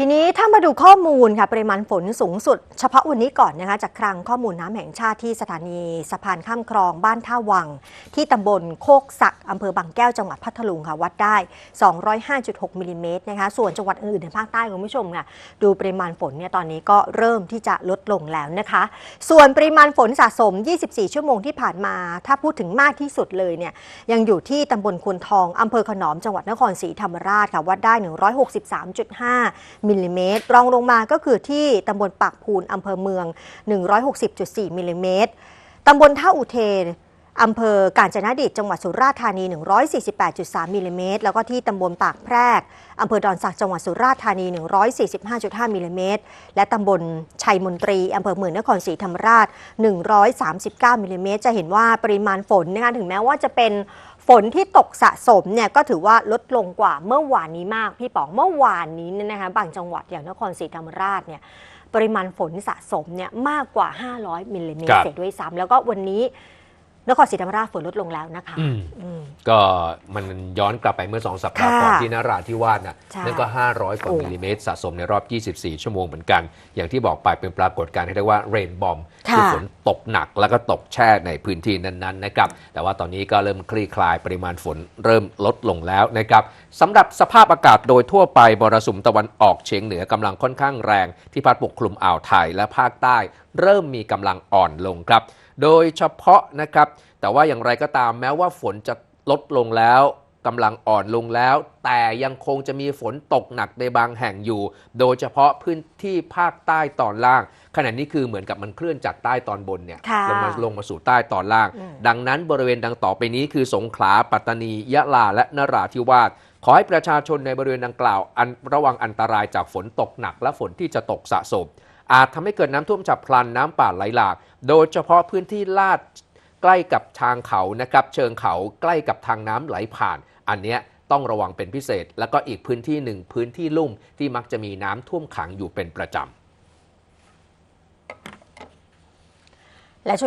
ทีนี้ถ้ามาดูข้อมูลค่ะปริมาณฝนสูงสุด เฉพาะวันนี้ก่อนนะคะจากคลังข้อมูลน้ำแห่งชาติที่สถานีสะพานข้ามคลองบ้านท่าวัง ที่ตำบลโคกสักอำเภอบางแก้วจังหวัดพัทลุงค่ะวัดได้ 205.6มิลลิเมตรนะคะส่วนจังหวัดอื่นในภาคใต้คุณผู้ชมค่ะดูปริมาณฝนเนี่ยตอนนี้ก็เริ่มที่จะลดลงแล้วนะคะ ส่วนปริมาณฝนสะสม 24 ชั่วโมงที่ผ่านมา ถ้าพูดถึงมากที่สุดเลยเนี่ยยังอยู่ที่ตำบลคุนทองอำเภอขนอมจังหวัดนครศรีธรรมราชค่ะวัดได้ 163.5มิลลิเมตร รองลงมาก็คือที่ตำบลปากพูนอำเภอเมือง 160.4มิลลิเมตรตำบลท่าอุเทนอำเภอกาญจนดิตจังหวัดสุราษฎร์ธานี 148.3มิลลิเมตร แล้วก็ที่ตำบลปากแพรกอำเภอดอนสักจังหวัดสุราษฎร์ธานี 145.5มิลลิเมตร และตำบลชัยมนตรีอำเภอเมืองนครศรีธรรมราช 139มิลลิเมตร จะเห็นว่าปริมาณฝนนะคะถึงแม้ว่าจะเป็น ฝนที่ตกสะสมเนี่ยก็ถือว่าลดลงกว่าเมื่อวานนี้มาก พี่ป๋องเมื่อวานนี้เนี่ยนะคะบางจังหวัดอย่างนครศรีธรรมราชเนี่ยปริมาณฝนสะสมเนี่ยมากกว่า 500มิลลิเมตครรับเศษด้วยซ้ำแล้วก็วันนี้ นครศรีธรรมราชฝนลดลงแล้วนะคะอืมอืมก็มันย้อนกลับไปเมื่อ2สัปดาห์ก่อนค่ะที่นราธิวาสน่ะใช่นั่นก็ 500 กว่าโอ้มิลลิเมตรสะสมในรอบ 24 ชั่วโมงเหมือนกัน อย่างที่บอกไปเป็นปรากฏการณ์ที่เรียกว่าเรนบอมค่ะคือฝนตกหนักแล้วก็ตกแช่ในพื้นที่นั้นๆนะครับแต่ว่าตอนนี้ก็เริ่มคลี่คลายปริมาณฝนเริ่มลดลงแล้วนะครับสำหรับสภาพอากาศโดยทั่วไปมรสุมตะวันออกเฉียงเหนือกำลังค่อนข้างแรง ที่พัดปกคลุมอ่าวไทยและภาคใต้ เริ่มมีกำลังอ่อนลงครับ โดยเฉพาะนะครับ แต่ว่าอย่างไรก็ตามแม้ว่าฝนจะลดลงแล้วกำลังอ่อนลงแล้ว แต่ยังคงจะมีฝนตกหนักในบางแห่งอยู่ โดยเฉพาะพื้นที่ภาคใต้ตอนล่าง ขณะนี้คือเหมือนกับมันเคลื่อนจากใต้ตอนบนเนี่ยค่ะลงมาลงมาสู่ใต้ตอนล่างอืมดังนั้นบริเวณดังต่อไปนี้คือสงขลาปัตตานี ยะลาและนราธิวาสขอให้ประชาชนในบริเวณดังกล่าวอันระวังอันตรายจากฝนตกหนักและฝนที่จะตกสะสม อาจทำให้เกิดน้ำท่วมฉับพลันน้ำป่าไหลหลาก โดยเฉพาะพื้นที่ลาดใกล้กับทางเขานะครับ เชิงเขาใกล้กับทางน้ำไหลผ่าน อันเนี้ยต้องระวังเป็นพิเศษ แล้วก็อีกพื้นที่หนึ่งพื้นที่ลุ่มที่มักจะมีน้ำท่วมขังอยู่เป็นประจำและช่วง